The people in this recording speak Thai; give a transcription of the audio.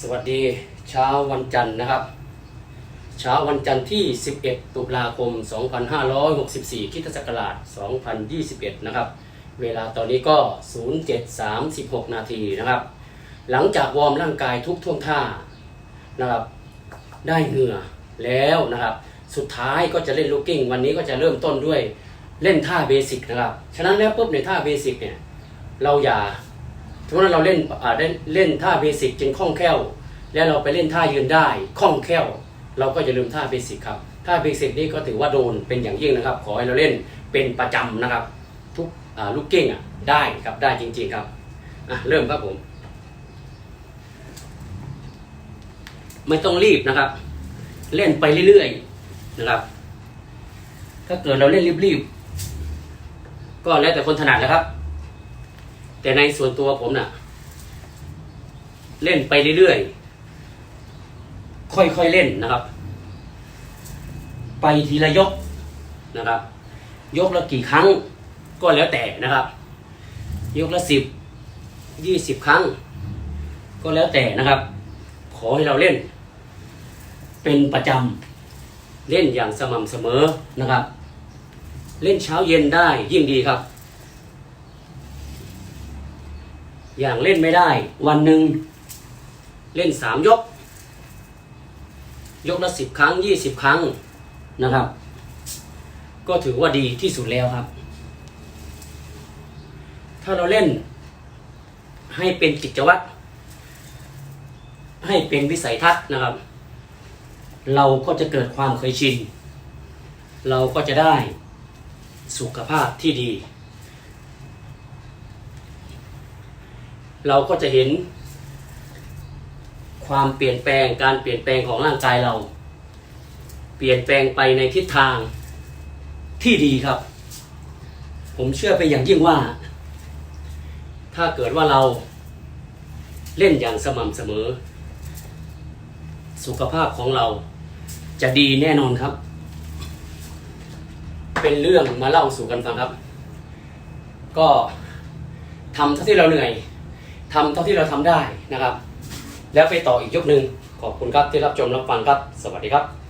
สวัสดีเช้าวันจันทร์นะครับ เช้าวันจันทร์ที่ 11 ตุลาคม 2564คริสตศักราช 2021 นะครับ เวลาตอนนี้ก็ 0736 นาทีนะครับ หลังจากวอร์มร่างกายทุกท่วงท่านะครับ ได้เหงื่อแล้วนะครับ สุดท้ายก็จะเล่นลูกกิ้ง วันนี้ก็จะเริ่มต้นด้วยเล่นท่าเบสิกนะครับ ฉะนั้นแล้วปุ๊บในท่าเบสิกเนี่ยเราอย่า สมมติว่าเราเล่นอ่าได้เล่นท่าเบสิกจึงคล่องแคล่ว แล้วเราไปเล่นท่ายืนได้คล่องแคล่ว เราก็จะลืมท่าเบสิกครับท่าเบสิกนี่ก็ถือว่าโดนเป็นอย่างยิ่งนะครับ ขอให้เราเล่นเป็นประจำนะครับ ทุกอ่าลูกเก้งอะได้ครับได้จริง ๆครับอะเริ่มครับผม ไม่ต้องรีบนะครับ เล่นไปเรื่อยๆนะครับ ถ้าเกิดเราเล่นรีบๆก็แล้วแต่คนถนัดนะครับ แต่ในส่วนตัวผมน่ะ เล่นไปเรื่อยๆ ค่อยๆเล่นนะครับ ไปทีละยกนะครับ ยกละกี่ครั้งก็แล้วแต่นะครับ ยกละสิบยี่สิบครั้ง ก็แล้วแต่นะครับ ขอให้เราเล่น เป็นประจำเล่นอย่างสม่ำเสมอนะครับ เล่นเช้าเย็นได้ยิ่งดีครับ อย่างเล่นไม่ได้ วันหนึ่งเล่นสามยก ยกละสิบครั้งยี่สิบครั้งนะครับ ก็ถือว่าดีที่สุดแล้วครับ ถ้าเราเล่น ให้เป็นกิจวัตรให้เป็นวิสัยทัศน์นะครับ เราก็จะเกิดความเคยชิน เราก็จะได้สุขภาพที่ดี เราก็จะเห็น ความเปลี่ยนแปลงการเปลี่ยนแปลงของร่างกายเรา เปลี่ยนแปลงไปในทิศทางที่ดีครับ ผมเชื่อไปอย่างยิ่งว่า ถ้าเกิดว่าเราเล่นอย่างสม่ำเสมอ สุขภาพของเราจะดีแน่นอนครับ เป็นเรื่องมาเล่าสู่กันฟังครับ ก็ทำเท่าที่เราเหนื่อย ทำเท่าที่เราทำได้นะครับ แล้วไปต่ออีกยกหนึ่งขอบคุณครับที่รับชมรับฟังครับ สวัสดีครับ